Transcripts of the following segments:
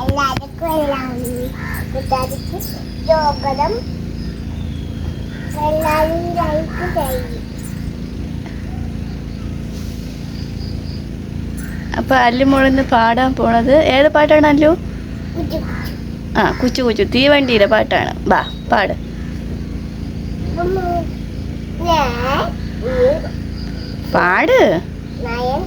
എല്ലാവർക്കും എല്ലാം കൂട്ടുകാർക്ക് യോഗം എല്ലാവരും ലൈക്ക് ചെയ്യും അപ്പൊ അല്ലുമോളിന്ന് പാടാൻ പോണത് ഏത് പാട്ടാണ് അല്ലു? ആ കുച്ചു കുച്ചു. തീവണ്ടിയിലെ പാട്ടാണ്. ബാ പാട്. പാട്. നയൻ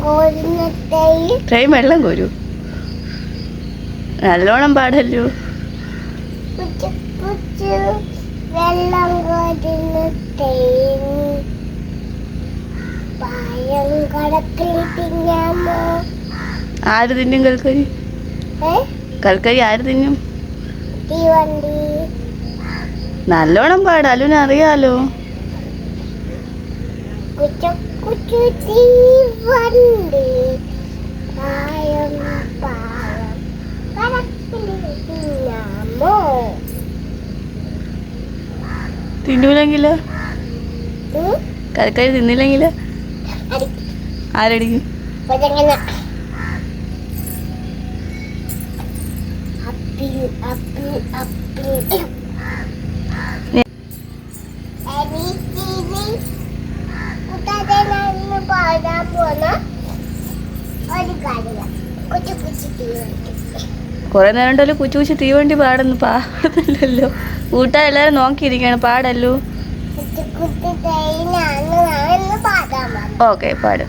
കോരുന്നത്തേയും ട്രെയിൻ വെള്ളം കോരൂ. നല്ലോണം പാടല്ലോ. വെള്ളം കോരുന്ന തിന്നാമോ ആര് തിന്നും കൽക്കരി കൽക്കരി ആര് തിന്നും? നല്ലോണം പാട് അല്ലുവിന് അറിയാലോ. തിന്നൂലെങ്കിലോ? കൽക്കരി തിന്നില്ലെങ്കിലോ? അടി കൊറേ നേരം ഉണ്ടല്ലോ കുച്ചു കുച്ചു തീവണ്ടി പാടുന്നു. പാടുന്നില്ലല്ലോ. കൂട്ടാ എല്ലാരും നോക്കിയിരിക്കാണ് പാടല്ലോ. ഓക്കെ പാട്.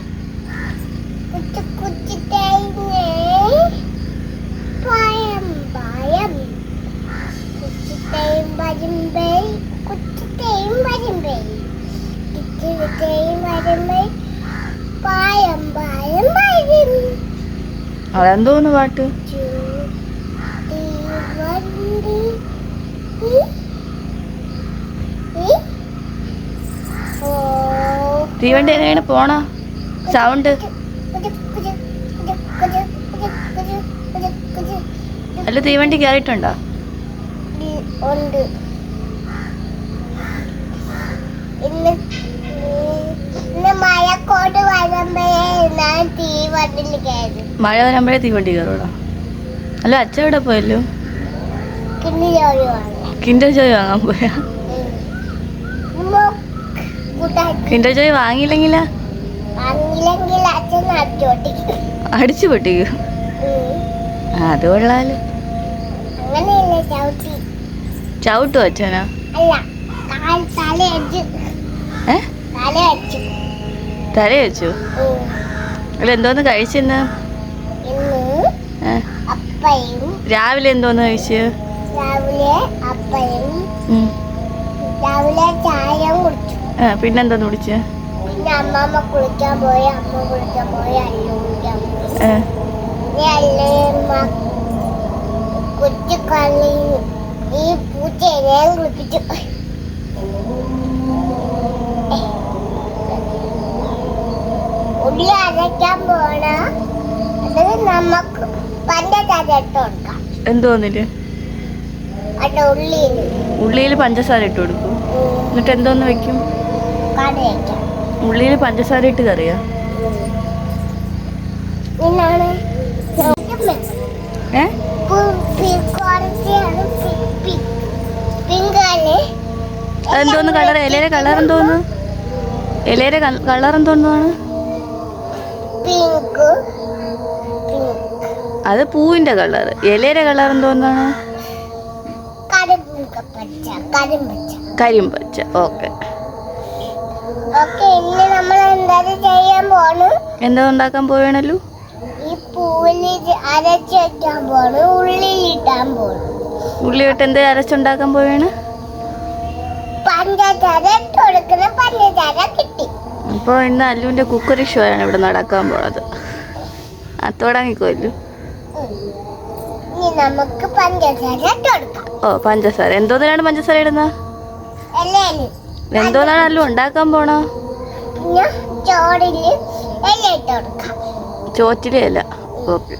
അതെന്തോന്ന് പാട്ട്? തീവണ്ടി എങ്ങനെയാണ് പോണ? സൗണ്ട് അല്ല തീവണ്ടി കയറിയിട്ടുണ്ടോ ഉണ്ട്. ഇന്ന് ഇന്ന് മഴക്കോട്ട് വരുമ്പോഴേ ഞാൻ തീ വണ്ടിൽ കയറി. മഴ വരുമ്പോഴേ തീവണ്ടി കയറൂടാ അല്ല അച്ഛൻ ഇവിടെ പോയല്ലോ? കിൻഡർ ജോയ് വാങ്ങാൻ. പോയാ? കിൻഡർ ജോയ് വാങ്ങിയില്ലെങ്കിലാ? അടിച്ചു പൊട്ടിക്കൂ. അത് കൊള്ളാലോ. ചവിട്ടി? അച്ഛനാ? തല വെച്ചു അല്ല എന്തോന്ന് കഴിച്ചെന്ന്? രാവിലെ എന്തോന്ന് കഴിച്ചു? രാവിലെ പിന്നെന്തോന്ന് കുടിച്ച്? പിന്നെ അമ്മമ്മ കുളിക്കാൻ പോയി അമ്മ കുളിക്കാൻ പോയി അല്ല കുളിക്കാൻ പോയി. ഈ പൂച്ചയെ കുളിപ്പിച്ചു. ഉള്ളി അരയ്ക്കാൻ പോണ? അത് നമുക്ക് പഞ്ചസാര ഇട്ട് കൊടുക്കാം. ഉള്ളിയിൽ ഉള്ളിയിൽ പഞ്ചസാര ഇട്ട് കൊടുക്കും. എന്നിട്ട് എന്തോന്ന് വെക്കും? കറി വയ്ക്കാം ഉള്ളിയിൽ പഞ്ചസാര ഇട്ട് കറിയാ. എന്തോന്ന് കളർ? ഇലയുടെ കളർ എന്തോന്ന്? ഇലയുടെ കളർ എന്തോന്നാണ്? അത് പൂവിന്റെ കളർ. ഇലയുടെ കളർ എന്തോന്നാണ്? കരിമ്പച്ച. ഓക്കെ. എന്താ ഉണ്ടാക്കാൻ പോവേണല്ലോ ഉള്ളി ഇട്ട് എന്താ അരച്ചുണ്ടാക്കാൻ പോവാണ്? അപ്പോൾ ഇന്ന് അല്ലുവിന്റെ കുക്കറി ഷോ ആണ് ഇവിടെ നടക്കാൻ പോണത്. ആ തുടങ്ങിക്കോല്ലു ഉം. ഇനി നമുക്ക് പഞ്ചസാര ഓ പഞ്ചസാര. എന്തോന്നിനാണ് പഞ്ചസാര ഇടുന്ന അല്ലേ എന്തോന്നാണ് അല്ലു ഉണ്ടാക്കാൻ പോണോ ചോറ്റിലെ അല്ല ഓക്കെ.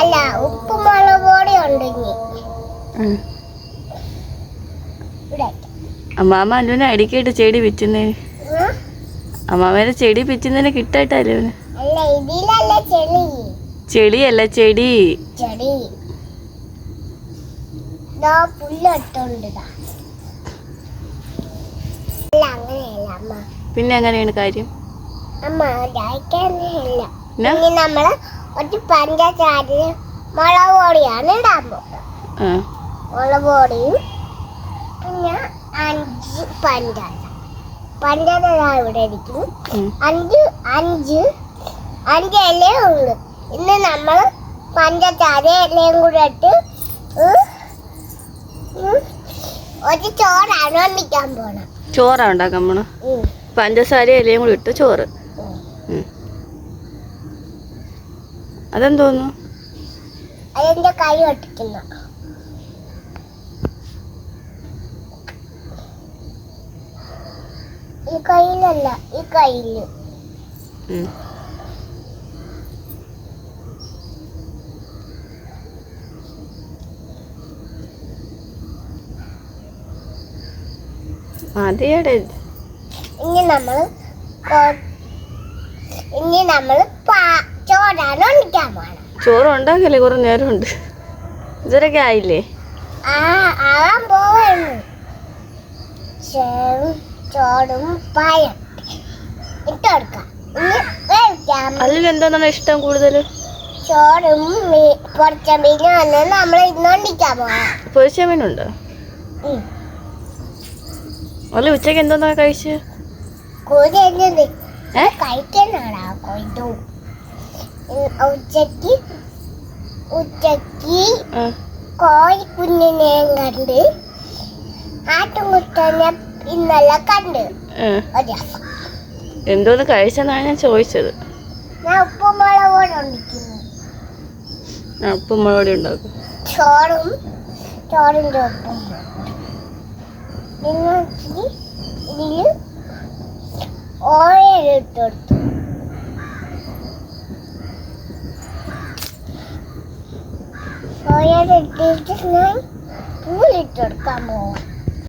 അല്ല ഉപ്പുമുളക് പൊടി ഉണ്ട് അമ്മാമ്മ അല്ലുവിനെ അടിക്കായിട്ട് ചെടി പിച്ചുന്നേ അമ്മാമേനെ ചെടി പിറ്റുന്നതിനെ കിട്ടായിട്ടല്ലേ ചെളിയല്ല ചെടി. ചെടി ദാ പുല്ലിട്ടുണ്ട് ദാ. അല്ല അങ്ങനെയല്ല അമ്മ. പിന്നെ എങ്ങനെയാണ് കാര്യം? അമ്മ ദാഹിക്കാനല്ല പിന്നെ? ഇനി നമ്മൾ ഒരു പഞ്ചസാര മുളക് പൊടിയാണ് ഇടാൻ പോകുന്നത്. ആ. മുളക് പൊടിയും പിന്നെ അഞ്ച് പഞ്ചസാര. പഞ്ചസാര ഇവിടെ ഇരിക്കും ഉം. അഞ്ച് അഞ്ച് അഞ്ച് ഇലയേ ഉള്ളു. ഇന്ന് നമ്മൾ പഞ്ചസാര ഇലയും കൂടെ ഇട്ട് ഒരു ചോറാണ് ഒന്നിക്കാൻ പോണം ചോറാ ഉണ്ടാക്കാൻ പോണ പഞ്ചസാര ഇലയും കൂടി ഇട്ട് ചോറ്. അതെന്തോന്നു? അതെന്റെ കൈ ഒട്ടിക്കുന്ന ഈ കയ്യിലല്ല ഈ കയ്യിൽ. മതിയടെ ഇനി നമ്മൾ ഇനി നമ്മൾ ചോറാണ് ഒന്നിക്കാൻ പോണം. ചോറ് ഉണ്ടാക്കില്ലേ കുറെ നേരമുണ്ട്. ഇതുവരെയൊക്കെ ആയില്ലേ? ആവാൻ പോവാണ്. ചേറും പഴം അതിൽ എന്തോന്നാണ് ഇഷ്ടം കൂടുതൽ ചോറും കുറച്ച മീനും നമ്മൾ ഇന്നോണ്ടിക്കാൻ പോവാം. പൊരിച്ച മീനുണ്ടോ. അല്ല ഉച്ചയ്ക്ക് എന്തോന്നാ കഴിച്ച്? ഉച്ചയ്ക്ക് ഉച്ചയ്ക്ക് കോഴി? കുഞ്ഞിനെയും കണ്ട് ആട്ടുമുട്ടനെ ഇന്നലെ കണ്ട്. എന്തോന്ന് കഴിച്ചെന്നാണ് ഞാൻ ചോദിച്ചത്. ഞാൻ ഉപ്പുമുളക് കൂടെ ഒന്നിക്കുന്നു. ആ, ഉപ്പും മുളക് ഉണ്ടാക്കും. ചോറും ചോറിന്റെ ഉപ്പും നിങ്ങൾ ഇതിൽ ഓയിൽ ഇട്ട് കൊടുത്തു ഓയിൽ ഇട്ടിട്ട് ഞാൻ പൂളിട്ട് കൊടുക്കാൻ പോകും